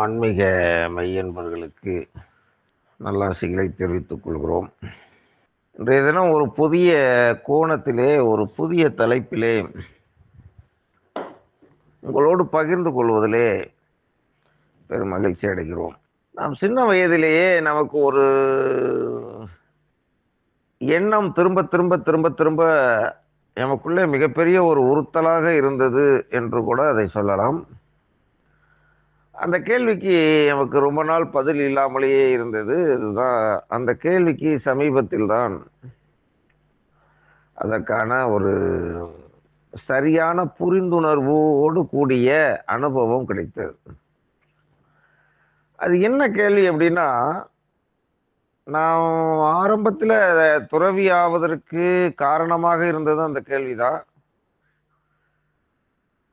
ஆன்மீக மையன்பர்களுக்கு நல்லாசிகளை தெரிவித்துக் கொள்கிறோம். இன்றைய தினம் ஒரு புதிய கோணத்திலே ஒரு புதிய தலைப்பிலே உங்களோடு பகிர்ந்து கொள்வதிலே பெரும் மகிழ்ச்சி அடைகிறோம். நாம் சின்ன வயதிலேயே நமக்கு ஒரு எண்ணம் திரும்ப திரும்ப திரும்ப திரும்ப நமக்குள்ளே மிகப்பெரிய ஒரு உறுத்தலாக இருந்தது என்று கூட அதை சொல்லலாம். அந்த கேள்விக்கு நமக்கு ரொம்ப நாள் பதில் இல்லாமலேயே இருந்தது. இதுதான் அந்த கேள்விக்கு சமீபத்தில் தான் அதற்கான ஒரு சரியான புரிந்துணர்வோடு கூடிய அனுபவம் கிடைத்தது. அது என்ன கேள்வி அப்படின்னா நான் ஆரம்பத்தில் துறவி ஆவதற்கு காரணமாக இருந்தது அந்த கேள்விதான்.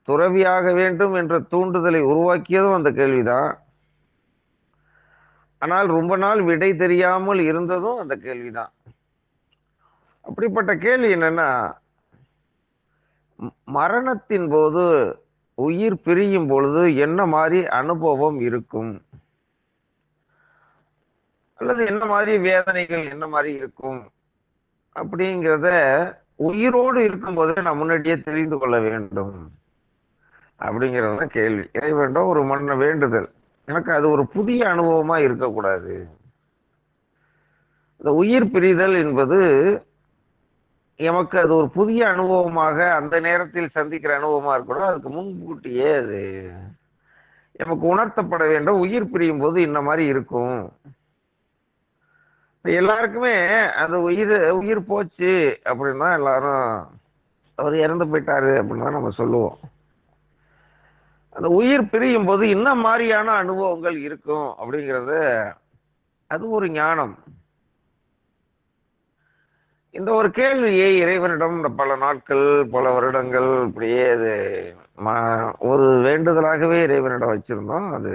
துறவியாக வேண்டும் என்ற தூண்டுதலை உருவாக்கியதும் அந்த கேள்விதான். ஆனால் ரொம்ப நாள் விடை தெரியாமல் இருந்ததும் அந்த கேள்விதான். அப்படிப்பட்ட கேள்வி என்னன்னா மரணத்தின் போது உயிர் பிரியும் பொழுது என்ன மாதிரி அனுபவம் இருக்கும்? அல்லது என்ன மாதிரி வேதனைகள் என்ன மாதிரி இருக்கும்? அப்படிங்கிறத உயிரோடு இருக்கும்போதே நான் முன்னாடியே தெரிந்து கொள்ள வேண்டும். அப்படிங்கிறது தான் கேள்வி. வேண்டும் ஒரு மன்ன வேண்டுதல். எனக்கு அது ஒரு புதிய அனுபவமாக இருக்கக்கூடாது. இந்த உயிர் பிரிதல் என்பது எமக்கு அது ஒரு புதிய அனுபவமாக அந்த நேரத்தில் சந்திக்கிற அனுபவமாக இருக்கணும். அதுக்கு முன்கூட்டியே அது எமக்கு உணர்த்தப்பட வேண்டும். உயிர் பிரியும் போது இந்த மாதிரி இருக்கும். எல்லாருக்குமே அந்த உயிர் உயிர் போச்சு அப்படின்னா எல்லாரும் அவர் இறந்து போயிட்டாரு அப்படின்னு நம்ம சொல்லுவோம். அந்த உயிர் பிரியும் போது என்ன மாதிரியான அனுபவங்கள் இருக்கும் அப்படிங்கிறத அது ஒரு ஞானம். இந்த ஒரு கேள்வியை இறைவனிடம் பல நாட்கள் பல வருடங்கள் இப்படியே அது ஒரு வேண்டுதலாகவே இறைவனிடம் வச்சிருந்தோம். அது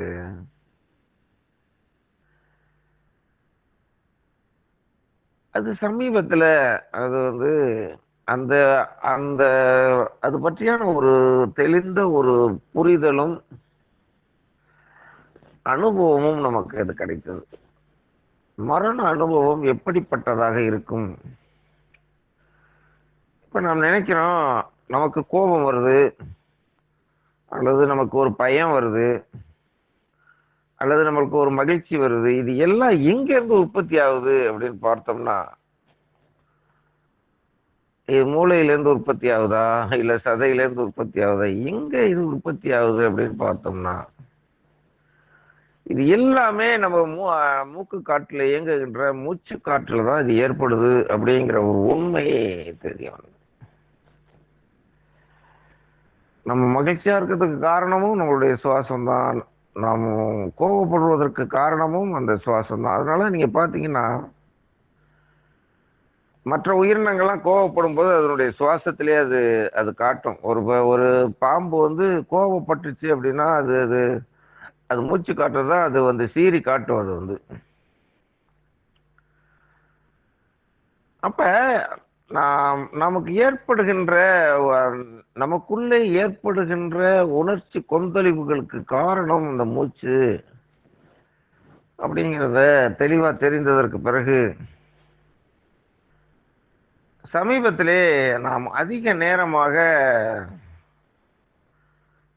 அது சமீபத்தில் அது வந்து அந்த அந்த அது பற்றியான ஒரு தெளிந்த ஒரு புரிதலும் அனுபவமும் நமக்கு அது கிடைத்தது. மரண அனுபவம் எப்படிப்பட்டதாக இருக்கும்? இப்ப நாம் நினைக்கிறோம் நமக்கு கோபம் வருது அல்லது நமக்கு ஒரு பயம் வருது அல்லது நம்மளுக்கு ஒரு மகிழ்ச்சி வருது இது எல்லாம் எங்கேருந்து உற்பத்தி ஆகுது அப்படின்னு பார்த்தோம்னா இது மூளையிலேருந்து உற்பத்தி ஆகுதா? இல்லை சதையிலேருந்து உற்பத்தி ஆகுதா? எங்கே இது உற்பத்தி ஆகுது அப்படின்னு பார்த்தோம்னா இது எல்லாமே நம்ம மூ மூக்கு காட்டில் இயங்குகின்ற மூச்சு காற்றில் தான் இது ஏற்படுது அப்படிங்கிற ஒரு உண்மையே தெரியும் நம்ம மகிழ்ச்சியாக இருக்கிறதுக்கு காரணமும் நம்மளுடைய சுவாசம் தான். நாம் கோபப்படுவதற்கு காரணமும் அந்த சுவாசம் தான். அதனால நீங்கள் பார்த்தீங்கன்னா மற்ற உயிரினங்கள்லாம் கோவப்படும் போது அதனுடைய சுவாசத்திலே அது அது காட்டும். ஒரு ஒரு பாம்பு வந்து கோவப்பட்டுச்சு அப்படின்னா அது அது அது மூச்சு காட்டுறதா அது வந்து சீறி காட்டும் அது வந்து. அப்ப நாம் நமக்கு ஏற்படுகின்ற நமக்குள்ளே ஏற்படுகின்ற உணர்ச்சி கொந்தளிவுகளுக்கு காரணம் இந்த மூச்சு அப்படிங்கிறத தெளிவாக தெரிந்ததற்கு பிறகு சமீபத்திலே நாம் அதிக நேரமாக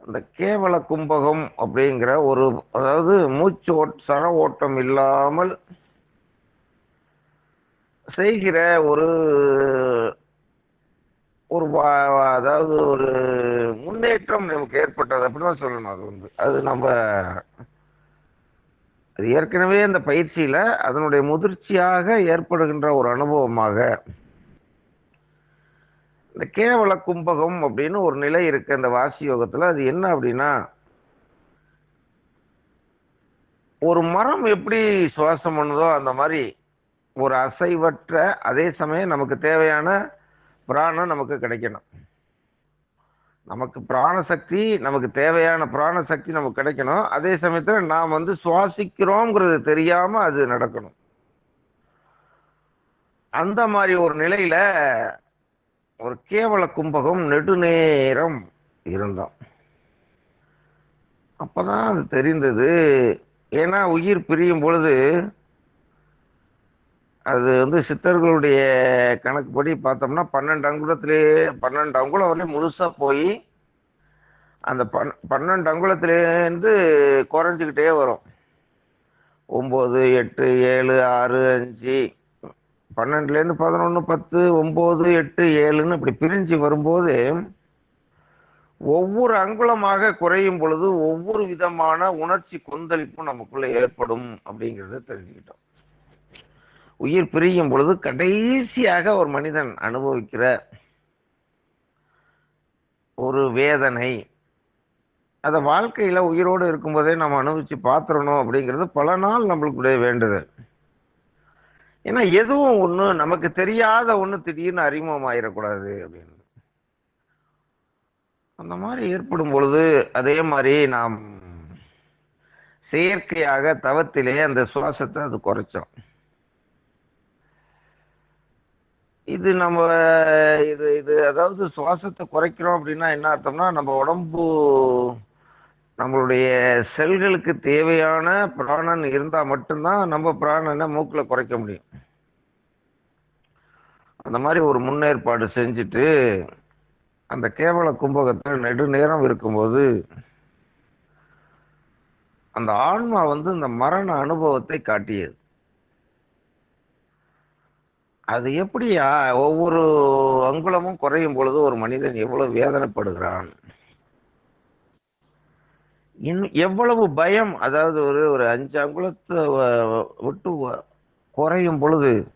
அந்த கேவல கும்பகம் அப்படிங்கிற ஒரு அதாவது மூச்சு ஓட் சர ஓட்டம் இல்லாமல் செய்கிற ஒரு ஒரு அதாவது ஒரு முன்னேற்றம் நமக்கு ஏற்பட்டது அப்படிதான் சொல்லணும் அது வந்து. அது நம்ம அது ஏற்கனவே அந்த பயிற்சியில் அதனுடைய முதிர்ச்சியாக ஏற்படுகின்ற ஒரு அனுபவமாக இந்த கேவல கும்பகம் அப்படின்னு ஒரு நிலை இருக்கு அந்த வாசி யோகத்துல. அது என்ன அப்படின்னா ஒரு மரம் எப்படி சுவாசம் பண்ணுதோ அந்த மாதிரி ஒரு அசைவற்ற அதே சமயம் நமக்கு தேவையான பிராணம் நமக்கு கிடைக்கணும். நமக்கு பிராணசக்தி நமக்கு தேவையான பிராணசக்தி நமக்கு கிடைக்கணும். அதே சமயத்தில் நாம் வந்து சுவாசிக்கிறோங்கிறது தெரியாமல் அது நடக்கணும். அந்த மாதிரி ஒரு நிலையில் ஒரு கேவல கும்பகம் நெடுநேரம் இருந்தோம் அப்போதான் அது தெரிந்தது. ஏன்னா உயிர் பிரியும் பொழுது அது வந்து சித்தர்களுடைய கணக்குப்படி பார்த்தோம்னா பன்னெண்டு அங்குலத்திலே பன்னெண்டு அங்குலம் வரையும் முழுசாக போய் அந்த பன் பன்னெண்டு அங்குலத்திலேருந்து குறைஞ்சிக்கிட்டே வரும். ஒம்பது எட்டு ஏழு ஆறு அஞ்சு பன்னெண்டுலேருந்து பதினொன்று பத்து ஒம்பது எட்டு ஏழுன்னு இப்படி பிரிஞ்சு வரும்போது ஒவ்வொரு அங்குலமாக குறையும் பொழுது ஒவ்வொரு விதமான உணர்ச்சி கொந்தளிப்பும் நமக்குள்ள ஏற்படும் அப்படிங்கிறத தெரிஞ்சுக்கிட்டோம். உயிர் பிரியும் பொழுது கடைசியாக ஒரு மனிதன் அனுபவிக்கிற ஒரு வேதனை அதை வாழ்க்கையில் உயிரோடு இருக்கும்போதே நம்ம அனுபவிச்சு பார்த்துடணும் அப்படிங்கிறது பல நாள் நம்மளுக்குடைய வேண்டுதல். ஏன்னா எதுவும் ஒண்ணு நமக்கு தெரியாத ஒண்ணு திடீர்னு அறிமுகம் ஆயிடக்கூடாது அப்படின்னு. அந்த மாதிரி ஏற்படும் பொழுது அதே மாதிரி நாம் செயற்கையாக தவத்திலே அந்த சுவாசத்தை அது குறைச்சோம். இது நம்ம இது இது அதாவது சுவாசத்தை குறைக்கிறோம் அப்படின்னா என்ன அர்த்தம்னா நம்ம உடம்பு நம்மளுடைய செல்களுக்கு தேவையான பிராணன் இருந்தால் மட்டும்தான் நம்ம பிராணனை மூக்கில் குறைக்க முடியும். அந்த மாதிரி ஒரு முன்னேற்பாடு செஞ்சுட்டு அந்த கேவல கும்பகத்தில் நெடுநேரம் இருக்கும்போது அந்த ஆன்மா வந்து இந்த மரண அனுபவத்தை காட்டியது. அது எப்படியா ஒவ்வொரு அங்குலமும் குறையும் பொழுது ஒரு மனிதன் எவ்வளவு வேதனைப்படுகிறான்? இன்னும் எவ்வளவு பயம் அதாவது ஒரு ஒரு அஞ்சு அங்குலத்தை விட்டு குறையும் பொழுது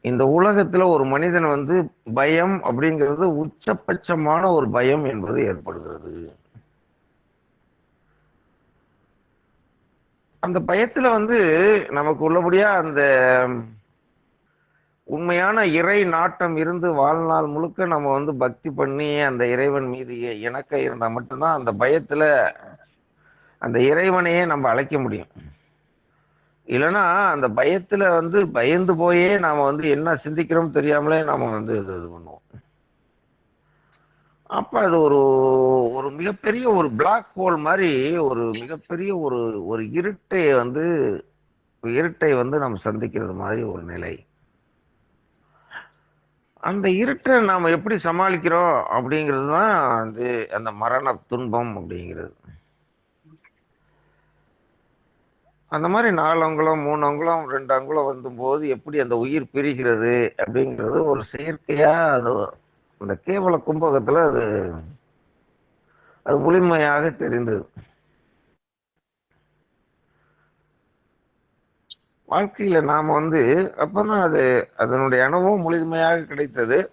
இந்த உலகத்துல ஒரு மனிதன் வந்து பயம் அப்படிங்கிறது உச்சபட்சமான ஒரு பயம் என்பது ஏற்படுகிறது. அந்த பயத்துல வந்து நமக்கு உள்ளபடியா அந்த உண்மையான இறை நாட்டம் இருந்து வாழ்நாள் முழுக்க நம்ம வந்து பக்தி பண்ணி அந்த இறைவன் மீது இணக்க இருந்தால் மட்டும்தான் அந்த பயத்தில் அந்த இறைவனையே நம்ம அழைக்க முடியும். இல்லைன்னா அந்த பயத்தில் வந்து பயந்து போயே நாம் வந்து என்ன சிந்திக்கிறோம் தெரியாமலே நாம் வந்து இது இது பண்ணுவோம். அப்போ அது ஒரு ஒரு மிகப்பெரிய ஒரு பிளாக் ஹோல் மாதிரி ஒரு மிகப்பெரிய ஒரு ஒரு இருட்டை வந்து இருட்டை வந்து நம்ம சந்திக்கிறது மாதிரி ஒரு நிலை. அந்த இருட்டை நாம எப்படி சமாளிக்கிறோம் அப்படிங்கிறது தான் வந்து அந்த மரண துன்பம் அப்படிங்கிறது. அந்த மாதிரி நாலு அங்குலம் மூணு அங்குலம் ரெண்டு அங்குலம் வந்தும்போது எப்படி அந்த உயிர் பிரிகிறது அப்படிங்கிறது ஒரு செயற்கையா அது அந்த கேவல கும்பகத்துல அது அது முழுமையாக தெரிந்தது. வாழ்க்கையில நாம வந்து அப்பதான் அது அதனுடைய அனுபவம் முழுமையாக கிடைத்தது.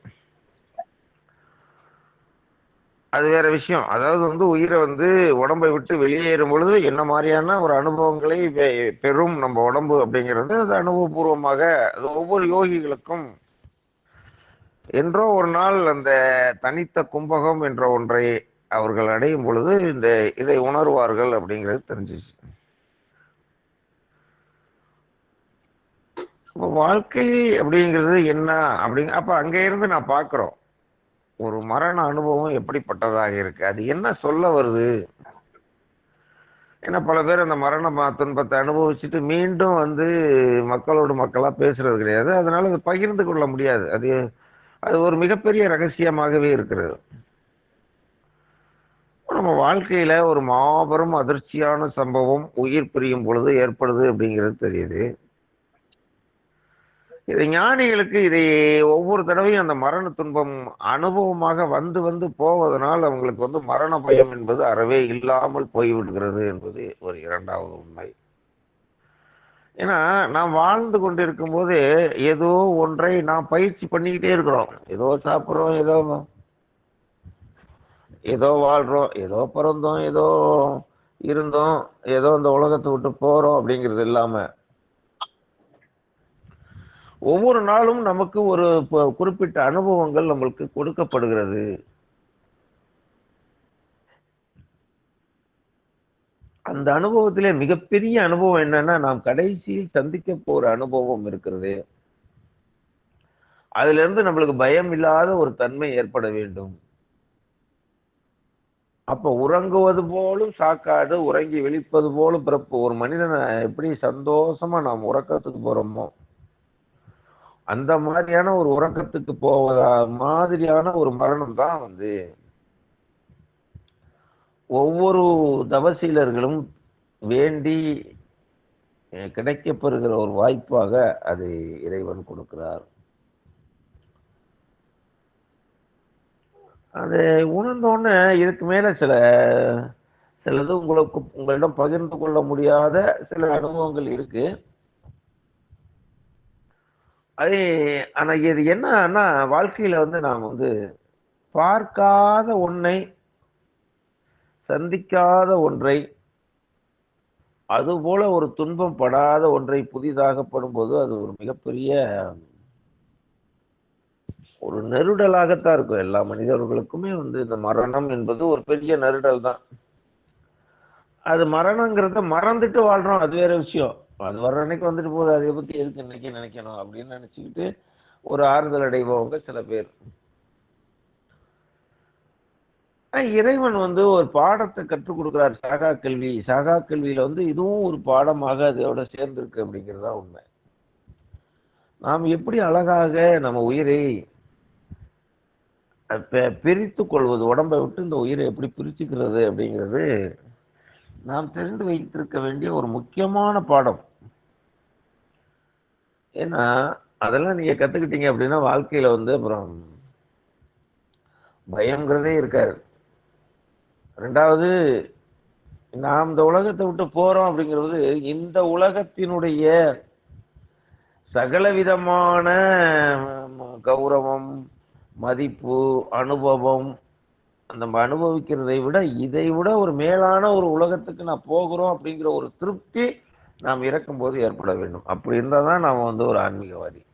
அது வேற விஷயம். அதாவது வந்து உயிரை வந்து உடம்பை விட்டு வெளியேறும் பொழுது என்ன மாதிரியான ஒரு அனுபவங்களை பெ- பெறும் நம்ம உடம்பு அப்படிங்கிறது அது அனுபவபூர்வமாக அது ஒவ்வொரு யோகிகளுக்கும் என்றோ ஒரு நாள் அந்த தனித்த கும்பகம் என்ற ஒன்றை அவர்கள் அடையும் பொழுது இந்த இதை உணர்வார்கள் அப்படிங்கிறது தெரிஞ்சிச்சு. இப்போ வாழ்க்கை அப்படிங்கிறது என்ன அப்படிங்க அப்போ அங்கேருந்து நான் பார்க்குறோம் ஒரு மரண அனுபவம் எப்படிப்பட்டதாக இருக்கு? அது என்ன சொல்ல வருது? ஏன்னா பல பேர் அந்த மரண ம- துன்பத்தை அனுபவிச்சுட்டு மீண்டும் வந்து மக்களோடு மக்களாக பேசுறது கிடையாது. அதனால அது பகிர்ந்து கொள்ள முடியாது. அது அது ஒரு மிகப்பெரிய ரகசியமாகவே இருக்கிறது. நம்ம வாழ்க்கையில ஒரு மாபெரும் அதிர்ச்சியான சம்பவம் உயிர் பிரியும் பொழுது ஏற்படுது அப்படிங்கிறது தெரியுது. இது ஞானிகளுக்கு இதை ஒவ்வொரு தடவையும் அந்த மரண துன்பம் அனுபவமாக வந்து வந்து போவதனால் அவங்களுக்கு வந்து மரண பயம் என்பது அறவே இல்லாமல் போய்விடுகிறது என்பது ஒரு இரண்டாவது உண்மை. ஏன்னா நாம் வாழ்ந்து கொண்டிருக்கும் போது ஏதோ ஒன்றை நாம் பயிற்சி பண்ணிக்கிட்டே இருக்கிறோம். ஏதோ சாப்பிட்றோம் ஏதோ ஏதோ வாழ்றோம் ஏதோ பிறந்தோம் ஏதோ இருந்தோம் ஏதோ இந்த உலகத்தை விட்டு போறோம் அப்படிங்கிறது இல்லாமல் ஒவ்வொரு நாளும் நமக்கு ஒரு குறிப்பிட்ட அனுபவங்கள் நம்மளுக்கு கொடுக்கப்படுகிறது. அந்த அனுபவத்திலே மிகப்பெரிய அனுபவம் என்னன்னா நாம் கடைசியில் சந்திக்க போற அனுபவம் இருக்கிறது. அதுல இருந்து நம்மளுக்கு பயம் இல்லாத ஒரு தன்மை ஏற்பட வேண்டும். அப்ப உறங்குவது போலும் சாக்காடு உறங்கி வெளிப்பது போலும் பிறப்பு. ஒரு மனிதனை எப்படி சந்தோஷமா நாம் உறக்கத்துக்கு போறோமோ அந்த மாதிரியான ஒரு உறக்கத்துக்கு போவதா மாதிரியான ஒரு மரணம் தான் வந்து ஒவ்வொரு தவசீலர்களும் வேண்டி கிடைக்கப்பெறுகிற ஒரு வாய்ப்பாக அது இறைவன் கொடுக்கிறார். அது உணர்ந்தோடனே இதுக்கு மேல சில சிலது உங்களுக்கு உங்களிடம் பகிர்ந்து கொள்ள முடியாத சில அனுபவங்கள் இருக்கு. அது ஆனால் இது என்னன்னா வாழ்க்கையில் வந்து நாம் வந்து பார்க்காத ஒன்றை சந்திக்காத ஒன்றை அதுபோல ஒரு துன்பம் படாத ஒன்றை புதிதாக படும்போது அது ஒரு மிகப்பெரிய ஒரு நெருடலாகத்தான் இருக்கும். எல்லா மனிதர்களுக்குமே வந்து இந்த மரணம் என்பது ஒரு பெரிய நெருடல் தான். அது மரணங்கிறத மறந்துட்டு வாழ்றோம். அது வேற விஷயம். அது வர்ற அன்னைக்கு வந்துட்டு போகுது. அதை பத்தி எதுக்கு இன்னைக்கு நினைக்கணும் அப்படின்னு நினைச்சுக்கிட்டு ஒரு ஆறுதல் அடைபவங்க சில பேர். இறைவன் வந்து ஒரு பாடத்தை கற்றுக் கொடுக்குறார். சாகா கல்வி. சாகா கல்வியில வந்து இதுவும் ஒரு பாடமாக அதோட சேர்ந்திருக்கு அப்படிங்கிறதா உண்மை. நாம் எப்படி அழகாக நம்ம உயிரை பிரித்து கொள்வது உடம்பை விட்டு இந்த உயிரை எப்படி பிரிச்சுக்கிறது அப்படிங்கிறது நாம் தெரிந்து வைத்திருக்க வேண்டிய ஒரு முக்கியமான பாடம். ஏன்னா அதெல்லாம் நீங்கள் கற்றுக்கிட்டீங்க அப்படின்னா வாழ்க்கையில் வந்து அப்புறம் பயங்கிறதே இருக்காது. ரெண்டாவது நாம் இந்த உலகத்தை விட்டு போகிறோம் அப்படிங்கிறது இந்த உலகத்தினுடைய சகலவிதமான கௌரவம் மதிப்பு அனுபவம் நம்ம அனுபவிக்கிறதை விட இதை விட ஒரு மேலான ஒரு உலகத்துக்கு நான் போகிறோம் அப்படிங்கிற ஒரு திருப்தி நாம் இறக்கும்போது ஏற்பட வேண்டும். அப்படி இருந்தால் தான் நாம் வந்து ஒரு ஆன்மீகவாதி.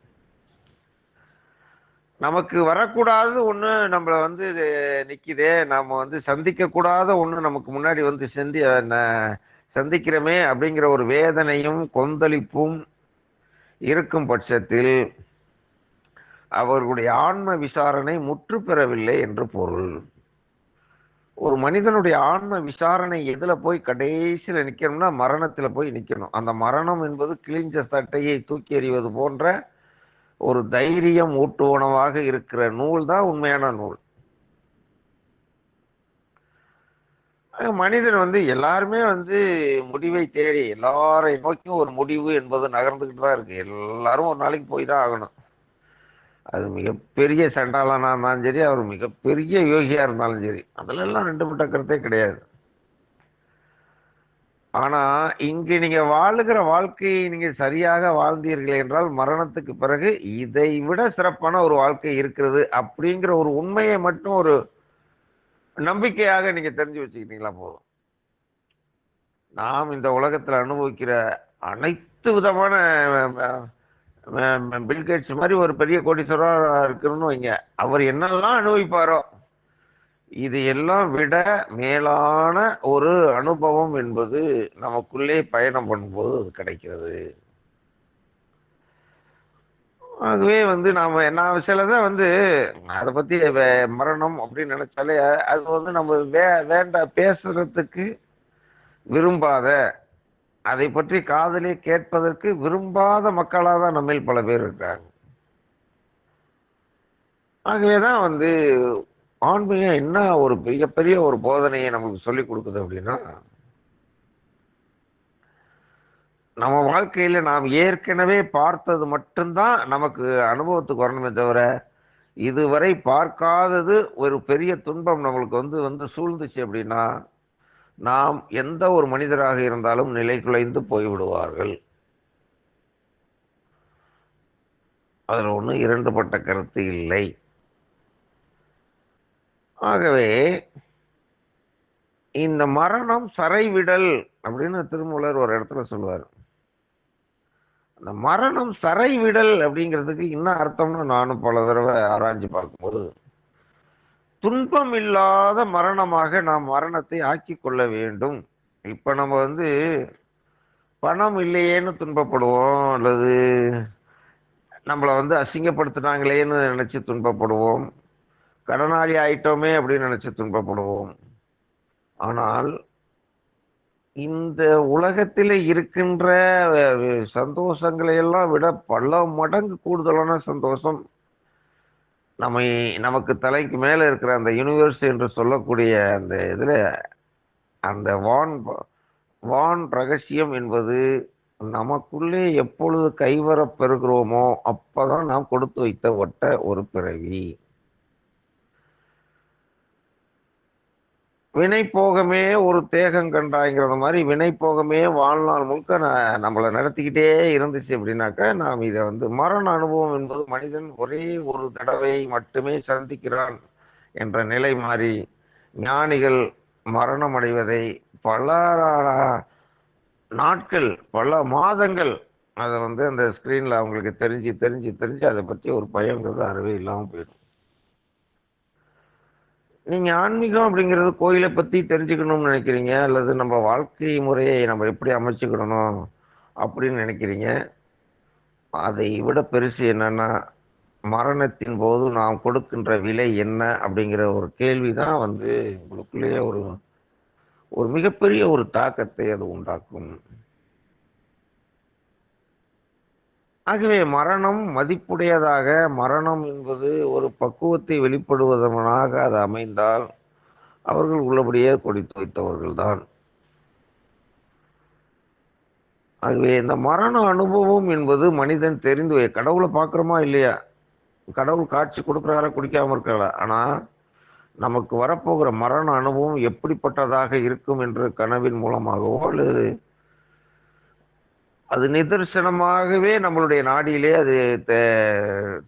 நமக்கு வரக்கூடாது ஒன்று நம்மளை வந்து இது நிற்கிதே நாம் வந்து சந்திக்கக்கூடாத ஒன்று நமக்கு முன்னாடி வந்து செந்தி ந- சந்திக்கிறோமே அப்படிங்கிற ஒரு வேதனையும் கொந்தளிப்பும் இருக்கும் பட்சத்தில் அவர்களுடைய ஆன்ம விசாரணை முற்று பெறவில்லை என்று பொருள். ஒரு மனிதனுடைய ஆன்ம விசாரணை எதுல போய் கடைசியில் நிற்கணும்னா மரணத்துல போய் நிற்கணும் அந்த மரணம் என்பது கிழிஞ்ச சட்டையை தூக்கி எறிவது போன்ற ஒரு தைரியம் ஊட்டுவனவாக இருக்கிற நூல் தான் உண்மையான நூல். மனிதன் வந்து எல்லாருமே வந்து முடிவை தேடி எல்லாரை நோக்கியும் ஒரு முடிவு என்பது நகர்ந்துக்கிட்டு தான் இருக்கு. எல்லாரும் ஒரு நாளைக்கு போய் தான் ஆகணும். அது மிகப்பெரிய சண்டாளனா இருந்தாலும் சரி அவர் மிகப்பெரிய யோகியாக இருந்தாலும் சரி அதிலெல்லாம் ரெண்டு பட்ட கருத்தே கிடையாது. ஆனால் இங்கு நீங்கள் வாழுகிற வாழ்க்கையை நீங்கள் சரியாக வாழ்ந்தீர்கள் என்றால் மரணத்துக்கு பிறகு இதை விட சிறப்பான ஒரு வாழ்க்கை இருக்கிறது அப்படிங்கிற ஒரு உண்மையை மட்டும் ஒரு நம்பிக்கையாக நீங்கள் தெரிஞ்சு வச்சுக்கிட்டீங்களா போதும். நாம் இந்த உலகத்தில் அனுபவிக்கிற அனைத்து விதமான பில்கேட்ஸ் மாதிரி ஒரு பெரிய கோடீஸ்வரா இருக்கணும்னு வைங்க. அவர் என்னெல்லாம் அனுபவிப்பாரோ இது எல்லாம் விட மேலான ஒரு அனுபவம் என்பது நமக்குள்ளே பயணம் பண்ணும்போது அது கிடைக்கிறது. ஆகவே வந்து நாம் நான் சிலதை வந்து அதை பற்றி வே- மரணம் அப்படின்னு நினைச்சாலே அது வந்து நம்ம வே வேண்ட பேசுறதுக்கு விரும்பாத அதை பற்றி காதலே கேட்பதற்கு விரும்பாத மக்களாக தான் நம்மில் பல பேர் இருக்காங்க ஆகவே தான் வந்து ஆன்மீகம் என்ன ஒரு மிகப்பெரிய ஒரு போதனையை நமக்கு சொல்லி கொடுக்குது அப்படின்னா நம்ம வாழ்க்கையில நாம் ஏற்கனவே பார்த்தது மட்டும்தான் நமக்கு அனுபவத்துக்கு வரணுமே தவிர இதுவரை பார்க்காதது ஒரு பெரிய துன்பம் நம்மளுக்கு வந்து வந்து சூழ்ந்துச்சு அப்படின்னா நாம் எந்த ஒரு மனிதராக இருந்தாலும் நிலை குலைந்து போய்விடுவார்கள். அதில் ஒன்றும் இரண்டுபட்ட கருத்து இல்லை. ஆகவே இந்த மரணம் சரைவிடல் அப்படின்னு திருமூலர் ஒரு இடத்துல சொல்லுவார் அந்த மரணம் சரைவிடல் அப்படிங்கிறதுக்கு என்ன அர்த்தம்னு நானும் பல தடவை ஆராய்ஞ்சு பார்க்கும்போது துன்பம் இல்லாத மரணமாக நாம் மரணத்தை ஆக்கி கொள்ள வேண்டும். இப்போ நம்ம வந்து பணம் இல்லையேன்னு துன்பப்படுவோம் அல்லது நம்மளை வந்து அசிங்கப்படுத்தினாங்களேன்னு நினச்சி துன்பப்படுவோம் கடனாளி ஆயிட்டோமே அப்படின்னு நினச்சி துன்பப்படுவோம். ஆனால் இந்த உலகத்தில் இருக்கின்ற சந்தோஷங்களையெல்லாம் சந்தோஷங்களை எல்லாம் விட பல மடங்கு கூடுதலான சந்தோஷம் நம்ம நமக்கு தலைக்கு மேலே இருக்கிற அந்த யூனிவர்ஸ் என்று சொல்லக்கூடிய அந்த இதில் அந்த வான் வான் ரகசியம் என்பது நமக்குள்ளே எப்பொழுது கைவரப் பெறுகிறோமோ அப்போதான் நாம் கொடுத்து வைத்த ஒட்ட ஒரு பிறவி. வினை போகமே ஒரு தேகம் கண்டாய்ங்கிறது மாதிரி வினை போகமே வாழ்நாள் முழுக்க நான் நம்மளை நடத்திக்கிட்டே இருந்துச்சு அப்படின்னாக்கா நாம் இதை வந்து மரண அனுபவம் என்பது மனிதன் ஒரே ஒரு தடவை மட்டுமே சந்திக்கிறான் என்ற நிலை மாறி ஞானிகள் மரணம் அடைவதை பல நாட்கள் பல மாதங்கள் அதை வந்து அந்த ஸ்க்ரீனில் அவங்களுக்கு தெரிஞ்சு தெரிஞ்சு தெரிஞ்சு அதை பற்றி ஒரு பயங்கிறது அறவே இல்லாமல் போயிடும் நீங்க ஆன்மீகம் அப்படிங்கிறது கோயிலை பத்தி தெரிஞ்சுக்கணும்னு நினைக்கிறீங்க? அல்லது நம்ம வாழ்க்கை முறையை நம்ம எப்படி அமைச்சுக்கணும் அப்படின்னு நினைக்கிறீங்க? அதை விட பெருசு என்னன்னா மரணத்தின் போது நாம் கொடுக்கின்ற விலை என்ன அப்படிங்கிற ஒரு கேள்வி தான் வந்து உங்களுக்குள்ளேயே ஒரு ஒரு மிகப்பெரிய ஒரு தாக்கத்தை அது உண்டாக்கும். ஆகவே மரணம் மதிப்புடையதாக மரணம் என்பது ஒரு பக்குவத்தை வெளிப்படுவதனாக அது அமைந்தால் அவர்கள் உள்ளபடியே கொடித்து வைத்தவர்கள் தான் ஆகவே இந்த மரண அனுபவம் என்பது மனிதன் தெரிந்து கடவுளை பார்க்குறோமா இல்லையா? கடவுள் காட்சி கொடுக்குறாரா குடிக்காமல் இருக்காரா ஆனால் நமக்கு வரப்போகிற மரண அனுபவம் எப்படிப்பட்டதாக இருக்கும் என்று கனவின் மூலமாகவோ அல்லது அது நிதர்சனமாகவே நம்மளுடைய நாடியிலே அது தெ-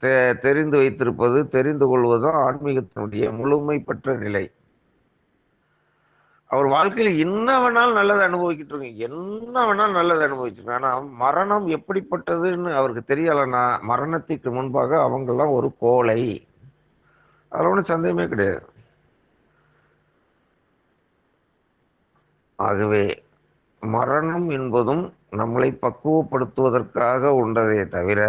தெ- தெரிந்து வைத்திருப்பது தெரிந்து கொள்வதும் ஆன்மீகத்தினுடைய முழுமை பெற்ற நிலை. அவர் வாழ்க்கையில் என்ன வேணாலும் நல்லதை அனுபவிக்கிட்டு இருக்கு என்ன வேணாலும் நல்லதை அனுபவிச்சிருக்கோம் ஆனால் மரணம் எப்படிப்பட்டதுன்னு அவருக்கு தெரியலைன்னா மரணத்துக்கு முன்பாக அவங்கெல்லாம் ஒரு கோலை அதில் ஒன்றும் சந்தேகமே கிடையாது. ஆகவே மரணம் என்பதும் நம்மளை பக்குவப்படுத்துவதற்காக உண்டதே தவிர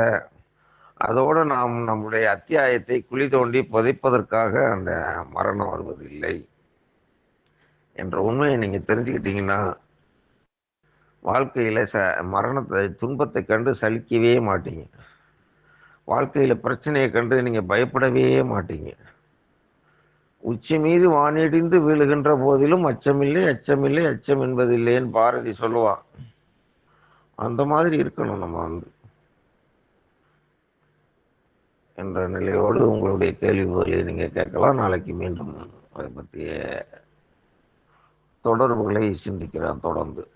அதோடு நாம் நம்முடைய அத்தியாயத்தை குழி தோண்டி புதைப்பதற்காக அந்த மரணம் வருவதில்லை என்ற உண்மையை நீங்கள் தெரிஞ்சுக்கிட்டீங்கன்னா வாழ்க்கையில் ச மரணத்தை துன்பத்தை கண்டு சலிக்கவே மாட்டீங்க. வாழ்க்கையில் பிரச்சனையை கண்டு நீங்கள் பயப்படவே மாட்டீங்க. உச்சி மீது வானிடிந்து வீழுகின்ற போதிலும் அச்சமில்லை அச்சமில்லை அச்சம் என்பதில்லைன்னு பாரதி சொல்லுவான். அந்த மாதிரி இருக்கணும் நம்ம வந்து. என்ற நிலையோடு உங்களுடைய கேள்விகளை நீங்க கேட்கலாம். நாளைக்கு மீண்டும் அதை பற்றிய தொடர்புகளை சிந்திக்கிறேன் தொடர்ந்து.